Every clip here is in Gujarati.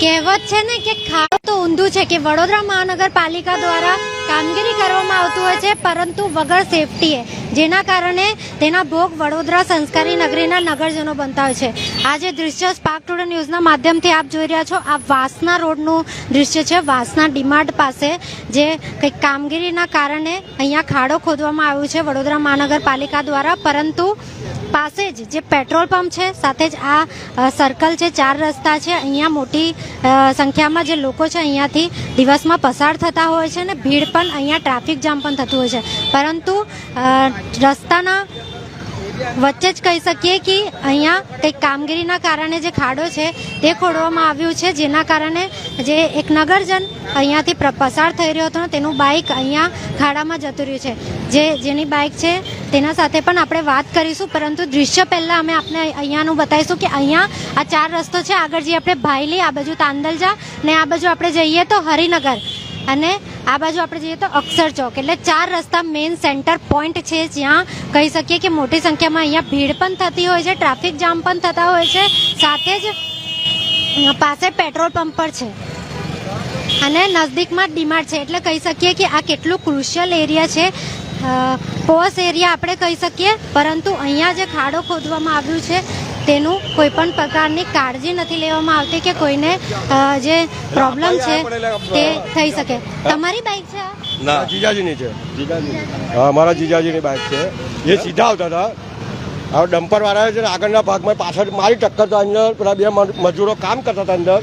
કહેવત છે ને કે ખાડો તો ઊંધું છે કે વડોદરા મહાનગરપાલિકા દ્વારા કામગીરી કરવામાં આવતું હોય છે, પરંતુ વગર સેફટીએ જેના કારણે તેના ભોગ વડોદરા સંસ્કારી નગરીના નગરજનો બનતા હોય છે. આ જે દૃશ્ય સ્પાર્ક ટુડે ન્યૂઝના માધ્યમથી આપ જોઈ રહ્યા છો. આ વાસના રોડનું દૃશ્ય છે. વાસના ડીમાર્ટ પાસે જે કંઈક કામગીરીના કારણે અહીંયા ખાડો ખોદવામાં આવ્યો છે વડોદરા મહાનગરપાલિકા દ્વારા. પરંતુ પાસે જ જે પેટ્રોલ પંપ છે, સાથે જ આ સર્કલ છે, ચાર રસ્તા છે, અહીંયા મોટી સંખ્યામાં જે લોકો છે, અહીંયાથી દિવસમાં પસાર થતા હોય છે ને ભીડ પણ અહીંયા ટ્રાફિક જામ પણ થતું હોય છે. પરંતુ રસ્તાના વચ્ચે જ કહી શકીએ કે અહીંયા કંઈક કામગીરીના કારણે જે ખાડો છે, તે ખોડવામાં આવ્યું છે, જેના કારણે જે એક નગરજન અહીંયાથી પસાર થઈ રહ્યો હતો તેનું બાઇક અહીંયા ખાડામાં જતું રહ્યું છે. જે, જેની બાઇક છે તેના સાથે પણ આપણે વાત કરીશું, પરંતુ દૃશ્ય પહેલાં અમે આપણે અહીંયાનું બતાવીશું કે અહીંયા આ ચાર રસ્તો છે. આગળ જઈએ આપણે ભાઈલી આ બાજુ તાંદલજા ને આ બાજુ આપણે જઈએ તો હરિનગર અને આ બાજુ આપણે જઈએ તો અક્ષર ચોક. એટલે ચાર રસ્તા મેઇન સેન્ટર પોઈન્ટ છે. જ્યાં કહી શકીએ કે મોટી સંખ્યામાં અહીંયા ભીડ પણ થતી હોય છે ટ્રાફિક જામ પણ થતા હોય છે. સાથે જ પાસે પેટ્રોલ પંપ પણ છે અને નજદીકમાં ડીમાર્ટ છે. એટલે કહી શકીએ કે આ કેટલું ક્રુશિયલ એરિયા છે. પોસ એરિયા આપણે કહી શકીએ પરંતુ અહીંયા જે ખાડો ખોદવામાં આવ્યું છે તેનું કોઈ પણ પ્રકારની કાળજી નથી લેવામાં આવતી કે કોઈને જે પ્રોબ્લેમ છે તે થઈ શકે. તમારી બાઇક છે? ના. જીજાજીની છે. હા મારા જીજાજીની બાઇક છે. એ સીધા આવતા હતા. હવે ડમ્પર વાળા છે ને આગળના ભાગમાં પાછળ મારી ટક્કર તો અંદર પેલા બે મજૂરો કામ કરતા હતા અંદર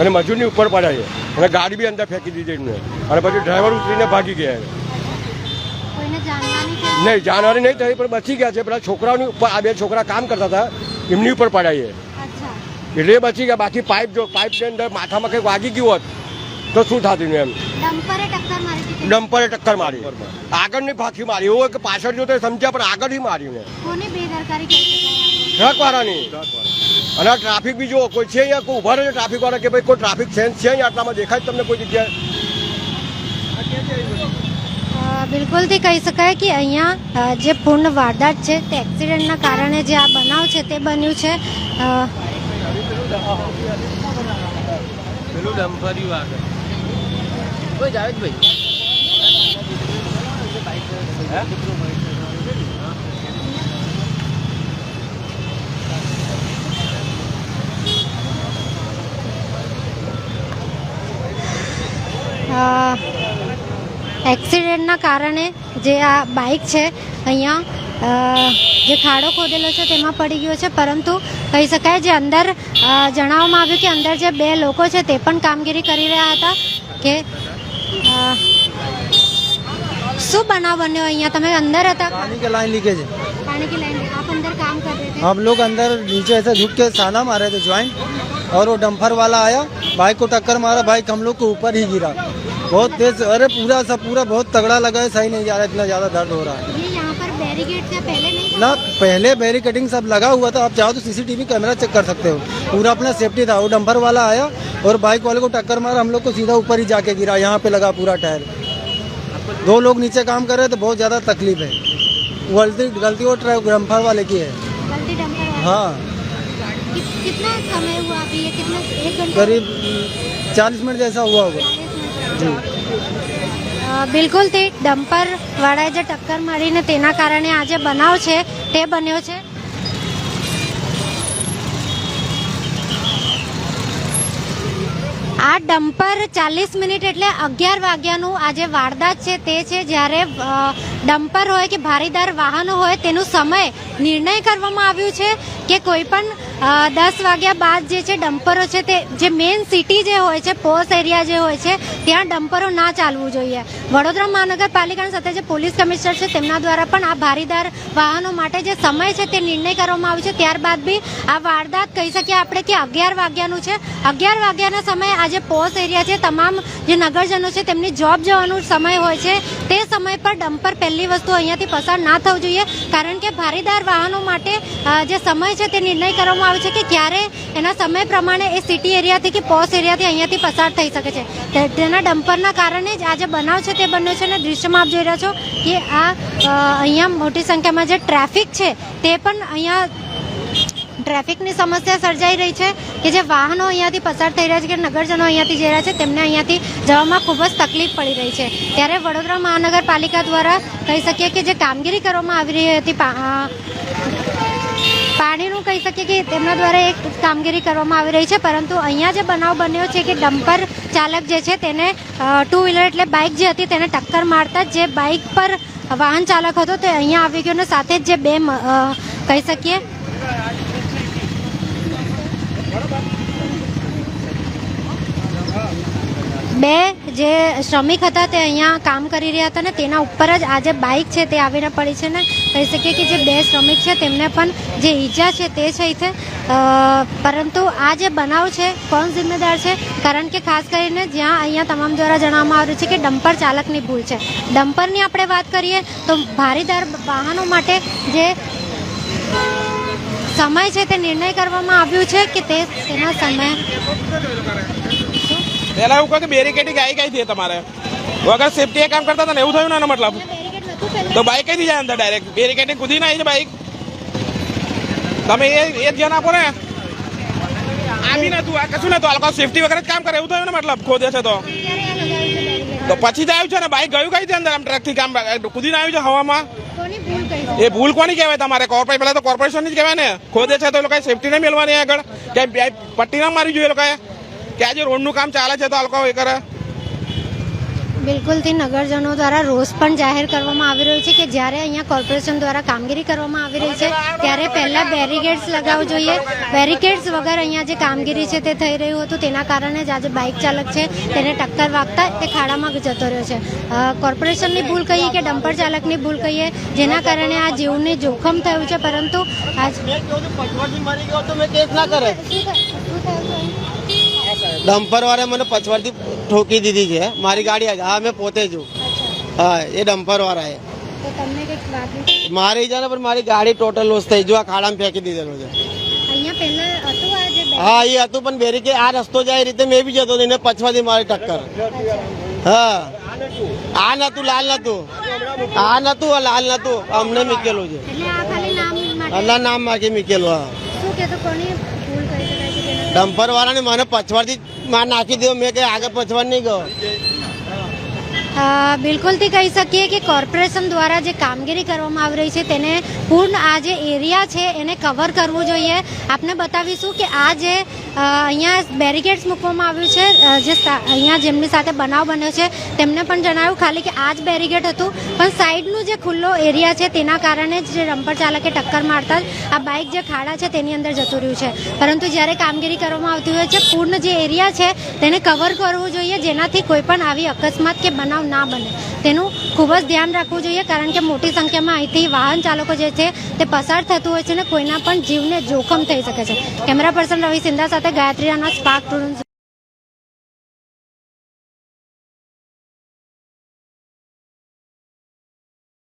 અને મજૂરની ઉપર પડ્યા છે. અને ગાડી બી અંદર ફેંકી દીધી એમને. અને પછી ડ્રાઈવર ઉતરીને ભાગી ગયા નહીં જાનહાની નહીં થઈ પણ બચી ગયા છે. પેલા છોકરાઓની ઉપર આ બે છોકરા કામ કરતા હતા. એમની ઉપર પડાય છે એટલે બચી ગયા. બાકી પાઇપ જો પાઇપની અંદર માથામાં કંઈક વાગી ગયું હોત તો શું થતું એમ? ડમ્પરે ટક્કર મારી આગળની ફાંકી મારી. એવું કે પાછળ જો સમજ્યા પણ આગળથી માર્યું ને બેદરકારી ટ્રક વાળાની અને ટ્રાફિક બી જો કોઈ છે અહીંયા કોઈ ઊભા રહે ટ્રાફિક વાળા કે ભાઈ કોઈ ટ્રાફિક સેન્સ છે અહીંયા? આટલામાં દેખાય તમને કોઈ જગ્યાએ? બિલકુલથી કહી શકાય કે અહીંયા જે પૂર્ણ વારદાત છે તે એક્સિડન્ટના કારણે જે આ બનાવ છે તે બન્યું છે. જાવેદભાઈ. એક્સિડન્ટના કારણે જે આ બાઇક છે અહીંયા અ, જે ખાડો ખોદેલો છે તેમાં પડી ગયો છે પરંતુ કહી શકાય જે અંદર અ, જણાવવામાં આવ્યું કે અંદર જે બે લોકો છે તે પણ કામગીરી કરી રહ્યા હતા કે અ, શું બનાવ બન્યો અહીંયા તમે અંદર હતા पानी की लाइन लीकेज है पानी की लाइन आप अंदर काम कर रहे थे हम लोग अंदर नीचे ऐसे झुक के साना मारे थे ज्वाइंट और वो डंपर वाला आया बाइक को टक्कर मारा बाइक हम लोग के ऊपर ही गिरा बहुत तेज अरे पूरा सब पूरा बहुत तगड़ा लगा है सही नहीं जा रहा इतना ज़्यादा दर्द हो रहा है। ये यहाँ पर बैरिकेड था पहले नहीं ना पहले बैरिकेटिंग सब लगा हुआ था आप चाहो तो सीसीटीवी कैमरा चेक कर सकते हो। पूरा अपना सेफ्टी था वो डंपर वाला आया और बाइक वाले को टक्कर मारा हम लोग को सीधा ऊपर ही जाके गिरा यहाँ पे लगा पूरा टायर। दो लोग नीचे काम कर रहे थे बहुत ज़्यादा तकलीफ़ है। गलती गलती वो ट्रक डंपर वाले की? है। हाँ कितना समय हुआ अभी ये कितना एक घंटा? करीब चालीस मिनट जैसा हुआ होगा। जी તે ડમ્પર વાળાએ જે ટક્કર મારીને તેના કારણે આ જે બનાવ છે, તે બન્યો છે. આ ડમ્પર ચાલીસ મિનિટ એટલે અગિયાર વાગ્યાનું આજે વારદાત છે, તે છે જ્યારે ડમ્પર હોય કે ભારીદાર વાહનો હોય, તેનું સમય નિર્ણય કરવામાં આવ્યું છે કે કોઈ પણ દસ વાગ્યા બાદ જે છે ડમ્પરો છે તે, જે મેઇન સિટી જે હોય છે, પોસ એરિયા જે હોય છે, ત્યાં ડમ્પરો ના ચાલવું જોઈએ. વડોદરા મહાનગરપાલિકાની સાથે જે પોલીસ કમિશનર છે, તેમના દ્વારા પણ આ ભારીદાર વાહનો માટે જે સમય છે તે નિર્ણય કરવામાં આવ્યો છે. ત્યારબાદ બી આ વારદાત કહી શકીએ આપણે કે અગિયાર વાગ્યાનું છે. અગિયાર વાગ્યાના સમયે આ જે પોસ એરિયા છે, તમામ જે નગરજનો છે, તેમની જોબ જવાનો સમય હોય છે, તે સમય પર ડમ્પર પહેલી વસ્તુ અહીંયાથી પસાર ના થવું જોઈએ, કારણ કે ભારીદાર વાહનો માટે જે સમય છે તે નિર્ણય કરવામાં આવે છે કે ક્યારે એના સમય પ્રમાણે એ સિટી એરિયાથી કે પોસ એરિયાથી અહીંયાથી પસાર થઈ શકે છે. તેના ડમ્પરના કારણે જ આ જે બનાવ છે તે બન્યો છે અને દૃશ્યમાં આપ જોઈ રહ્યા છો કે આ અહીંયા મોટી સંખ્યામાં જે ટ્રાફિક છે તે પણ અહીંયા ટ્રાફિકની સમસ્યા સર્જાઈ રહી છે કે જે વાહનો અહીંયાથી પસાર થઈ રહ્યા છે કે નગરજનો અહીંયાથી જઈ રહ્યા છે, તેમને અહીંયાથી જવામાં ખૂબ જ તકલીફ પડી રહી છે. ત્યારે વડોદરા મહાનગરપાલિકા દ્વારા કહી શકીએ કે જે કામગીરી કરવામાં આવી રહી હતી પાણીનું કહી શકીએ કે તેમના દ્વારા એક કામગીરી કરવામાં આવી રહી છે, પરંતુ અહીંયા જે બનાવ બન્યો છે કે ડમ્પર ચાલક જે છે તેને ટુ વ્હીલર એટલે બાઇક જે હતી તેને ટક્કર મારતા જે બાઇક પર વાહન ચાલક હતો તે અહીંયા આવી ગયો અને સાથે જ જે બે કહી શકીએ બે જે શ્રમિક હતા તે અહીંયા કામ કરી રહ્યા હતા ને તેના ઉપર જ આ જે બાઇક છે તે આવીને પડી છે ને કહી શકીએ કે જે બે શ્રમિક છે તેમને પણ જે ઈજા છે તે છે. છે પરંતુ આ જે બનાવ છે કોણ જિમ્મેદાર છે? કારણ કે ખાસ કરીને જ્યાં અહીંયા તમામ દ્વારા જણાવવામાં આવ્યું છે કે ડમ્પર ચાલકની ભૂલ છે. ડમ્પરની આપણે વાત કરીએ તો ભારીદાર વાહનો માટે જે સમય છે તે નિર્ણય કરવામાં આવ્યું છે કે તે તેના સમય પેલા એવું કહો કે બેરિકેડિંગ આવી ગઈ હતી તમારે. વગર સેફટી એ કામ કરતા હતા ને એવું થયું ને એનો મતલબ? તો બાઇક કઈ જાય અંદર ડાયરેક્ટ બેરિકેડિંગ કૂદી ના આવી બાઇક તમે એ એ ધ્યાન આપો ને. આવી નતું આ કશું નતું આ લોકો સેફટી વગર જ કામ કરે. એવું થયું ને મતલબ? ખોદે છે તો. તો પછી જ આવ્યું છે ને બાઇક ગયું કઈ છે અંદર આમ ટ્રકથી કામ કૂદીને આવ્યું છે હવામાં? એ ભૂલ કોની કહેવાય તમારે? કોર્પોરેટ પહેલાં તો કોર્પોરેશનની જ કહેવાય ને. ખોદે છે તો એ લોકોએ સેફટી નહીં મેળવાની આગળ. કે પટ્ટી ના મારી જોઈએ એ લોકોએ. કે આજે રોડનું કામ ચાલે છે તો આ લોકો એ કરે? બિલકુલથી નગરજનો દ્વારા રોષ પણ જાહેર કરવામાં આવી રહ્યો છે કે જ્યારે અહીંયા કોર્પોરેશન દ્વારા કામગીરી કરવામાં આવી રહી છે ત્યારે પહેલાં બેરિકેડ્સ લગાવવું જોઈએ. બેરિકેડ્સ વગર અહીંયા જે કામગીરી છે તે થઈ રહ્યું હતું તેના કારણે જ આજે બાઇક ચાલક છે તેને ટક્કર વાગતા તે ખાડામાં જતો રહ્યો છે. કોર્પોરેશનની ભૂલ કહીએ કે ડમ્પર ચાલકની ભૂલ કહીએ જેના કારણે આ જીવને જોખમ થયું છે પરંતુ આજ મરી ગયો તો મેં કેસ ના કરે ડમ્પર વાળા મને પછવાડથી ઠોકી દીધી છે. મારી ગાડી હા મેં પોતે જ હા. એ ડમ્પર વાળા એ તો તમને કંઈક વાગ્યું મારી ને પણ મારી ગાડી ટોટલ લોસ થઈ. જો આ ખાડામાં ફેંકી દીધેલો છે. હા એ હતું પણ બેરી કે આ રસ્તો જાય એ રીતે મેં બી જતો એને પછવાથી મારી ટક્કર. હા. આ નતું લાલ નતું. આ નતું લાલ નતું. અમને મૂકેલું છે. અલ્લા નામ માગી મૂકેલું હા. શું કહેતો કોની ભૂલ કરી શકાય કે જેના ડમ્પર વાળાને મને પછવાડથી માર નાખી દીધો. મેં કે આગળ પછવાડ નહીં ગયો. બિલકુલથી કહી શકીએ કે કોર્પોરેશન દ્વારા જે કામગીરી કરવામાં આવી રહી છે તેને પૂર્ણ આ જે એરિયા છે એને કવર કરવું જોઈએ. આપને બતાવીશું કે આ જે અહીંયા બેરિકેડ્સ મૂકવામાં આવ્યું છે જે અહીંયા જેમની સાથે બનાવ બન્યો છે, તેમને પણ જણાવ્યું ખાલી કે આ જ બેરિકેડ હતું. પણ સાઈડનું જે ખુલ્લો એરિયા છે તેના કારણે જ ડમ્પર ચાલકે ટક્કર મારતા જ આ બાઇક જે ખાડા છે તેની અંદર જતું રહ્યું છે. પરંતુ જ્યારે કામગીરી કરવામાં આવતી હોય છે, પૂર્ણ જે એરિયા છે તેને કવર કરવું જોઈએ જેનાથી કોઈ પણ આવી અકસ્માત કે બનાવ ના બને. તેનું ખૂબ જ ધ્યાન રાખવું જોઈએ કારણ કે મોટી સંખ્યામાં અહીંથી વાહન ચાલકો જે છે તે પસાર થતું હોય છે અને કોઈના પણ જીવને જોખમ થઈ શકે છે. કેમેરા પર્સન રવિ સિંધા સાથે ગાયત્રી રાણા સ્પાર્ક